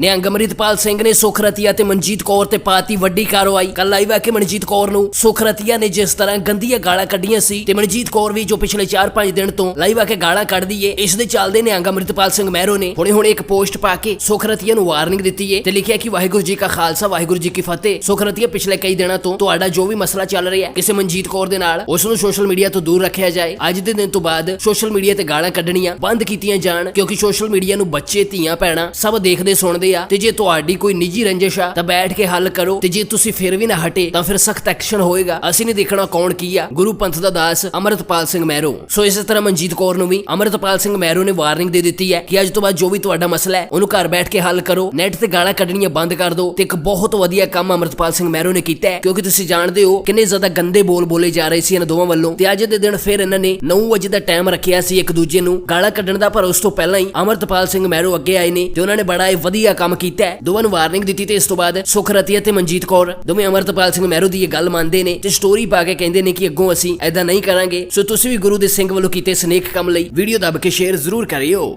ਨਿਹੰਗ ਅਮਰਿਤਪਾਲ ਸਿੰਘ ਨੇ ਸੁਖਰਤੀਆ ਤੇ ਮਨਜੀਤ ਕੌਰ ਤੇ ਪਾਤੀ ਵੱਡੀ ਕਾਰਵਾਈ। ਕੱਲ ਲਾਈਵ ਆ ਕੇ ਮਨਜੀਤ ਕੌਰ ਨੂੰ ਸੁਖਰਤੀਆ ਨੇ ਜਿਸ ਤਰ੍ਹਾਂ ਗੰਦੀਆਂ ਗਾਲਾਂ ਕੱਢੀਆਂ ਸੀ ਤੇ ਮਨਜੀਤ ਕੌਰ ਵੀ ਜੋ ਪਿਛਲੇ 4-5 ਦਿਨ ਤੋਂ ਲਾਈਵ ਆ ਕੇ ਗਾਲਾਂ ਕੱਢਦੀ ਏ, ਇਸ ਦੇ ਚੱਲਦੇ ਨਿਹੰਗ ਅਮਰਿਤਪਾਲ ਸਿੰਘ ਮਹਿਰੋ ਨੇ ਹੁਣੇ ਹੁਣੇ ਇੱਕ ਪੋਸਟ ਪਾ ਕੇ ਸੁਖਰਤੀਆ ਨੂੰ ਵਾਰਨਿੰਗ ਦਿੱਤੀ ਏ ਤੇ ਲਿਖਿਆ ਕਿ ਵਾਹਿਗੁਰੂ ਜੀ ਕਾ ਖਾਲਸਾ, ਵਾਹਿਗੁਰੂ ਜੀ ਕੀ ਫਤਿਹ। ਸੁਖਰਤੀਆ ਪਿਛਲੇ ਕਈ ਦਿਨਾਂ ਤੋਂ ਤੁਹਾਡਾ ਜੋ ਵੀ ਮਸਲਾ ਚੱਲ ਰਿਹਾ ਹੈ ਕਿਸੇ ਮਨਜੀਤ ਕੌਰ ਦੇ ਨਾਲ ਉਸ ਨੂੰ ਸੋਸ਼ਲ ਮੀਡੀਆ ਤੋਂ ਦੂਰ ਰੱਖਿਆ ਜਾਏ। ਅੱਜ ਦੇ ਦਿਨ ਤੋਂ ਬਾਅਦ ਸੋਸ਼ਲ ਮੀਡੀਆ ਤੇ ਗਾਲਾਂ ਕੱਢਣੀਆਂ ਬੰਦ ਕੀਤੀਆਂ ਜਾਣ ਕਿਉਂਕਿ ਸੋਸ਼ਲ ਮੀਡੀਆ ਨੂੰ ਬੱਚੇ, ਧੀਆਂ, ਭੈਣਾਂ ਸਭ ਦੇਖਦੇ, ਸੁਣਦੇ ਆ। ਤੇ ਜੇ ਤੁਹਾਡੀ ਕੋਈ ਨਿੱਜੀ ਰੰਜਿਸ਼ ਆ, ਤਾਂ ਬੈਠ ਕੇ ਹੱਲ ਕਰੋ। ਤੇ ਜੇ ਤੁਸੀਂ ਫਿਰ ਵੀ ਨਾ ਹਟੇ, ਤਾਂ ਫਿਰ ਸਖਤ ਐਕਸ਼ਨ ਹੋਏਗਾ। ਅਸੀਂ ਨਹੀਂ ਦੇਖਣਾ ਕੌਣ ਕੀ ਆ। ਗੁਰੂ ਪੰਥ ਦਾ ਦਾਸ ਅਮਰਤਪਾਲ ਸਿੰਘ ਮਹਿਰੋ। ਸੋ ਇਸੇ ਤਰ੍ਹਾਂ ਮਨਜੀਤ ਕੌਰ ਨੂੰ ਵੀ ਅਮਰਤਪਾਲ ਸਿੰਘ ਮਹਿਰੋ ਨੇ ਵਾਰਨਿੰਗ ਦੇ ਦਿੱਤੀ ਹੈ ਕਿ ਅੱਜ ਤੋਂ ਬਾਅਦ ਜੋ ਵੀ ਤੁਹਾਡਾ ਮਸਲਾ ਹੈ, ਉਹਨੂੰ ਘਰ ਬੈਠ ਕੇ ਹੱਲ ਕਰੋ। ਨੈਟ ਤੇ ਗਾਲਾਂ ਕੱਢਣੀਆਂ ਬੰਦ ਕਰ ਦਿਓ। ਤੇ ਇੱਕ ਬਹੁਤ ਵਧੀਆ ਕੰਮ ਅਮਰਤਪਾਲ ਸਿੰਘ ਮਹਿਰੋ ਨੇ ਕੀਤਾ ਹੈ, ਕਿਉਂਕਿ ਤੁਸੀਂ ਜਾਣਦੇ ਹੋ ਕਿੰਨੇ ਜ਼ਿਆਦਾ ਗੰਦੇ ਬੋਲ ਬੋਲੇ ਜਾ ਰਹੇ ਸੀ ਇਹਨਾਂ ਦੋਵਾਂ ਵੱਲੋਂ। ਤੇ ਅੱਜ ਦੇ ਦਿਨ ਫਿਰ ਇਹਨਾਂ ਨੇ 9 ਵਜੇ ਦਾ ਟਾਈਮ ਰੱਖਿਆ ਸੀ ਇੱਕ ਦੂਜੇ ਨੂੰ। ਗਾਲਾਂ ਕੱਢਣ ਦਾ ਪਰ ਉਸ ਤੋਂ ਪਹਿਲਾਂ ਹੀ ਅਮਰਤਪਾਲ ਸਿੰਘ ਮਹਿਰੋ ਅੱਗੇ ਆਏ ਨੇ, ਤੇ ਉਹਨਾਂ ਨੇ ਬੜਾ ਹੀ ਵਧੀਆ ਕੰਮ ਕੀਤਾ ਹੈ। ਦੋਵਾਂ ਨੂੰ ਵਾਰਨਿੰਗ ਦਿੱਤੀ ਤੇ ਇਸ ਤੋਂ ਬਾਅਦ ਸੁਖਰਤੀਆ ਤੇ ਮਨਜੀਤ ਕੌਰ ਦੋਵੇਂ ਅਮਰਤਪਾਲ ਸਿੰਘ ਮਹਿਰੂ ਦੀ ਇਹ ਗੱਲ ਮੰਨਦੇ ਨੇ ਤੇ ਸਟੋਰੀ ਪਾ ਕੇ ਕਹਿੰਦੇ ਨੇ ਕਿ ਅੱਗੋਂ ਅਸੀਂ ਐਦਾਂ ਨਹੀਂ ਕਰਾਂਗੇ। ਸੋ ਤੁਸੀਂ ਵੀ ਗੁਰੂ ਦੇ ਸਿੰਘ ਵੱਲੋਂ ਕੀਤੇ ਸਨੇਕ ਕੰਮ ਲਈ ਵੀਡੀਓ ਦੱਬ ਕੇ ਸ਼ੇਅਰ ਜ਼ਰੂਰ ਕਰਿਓ।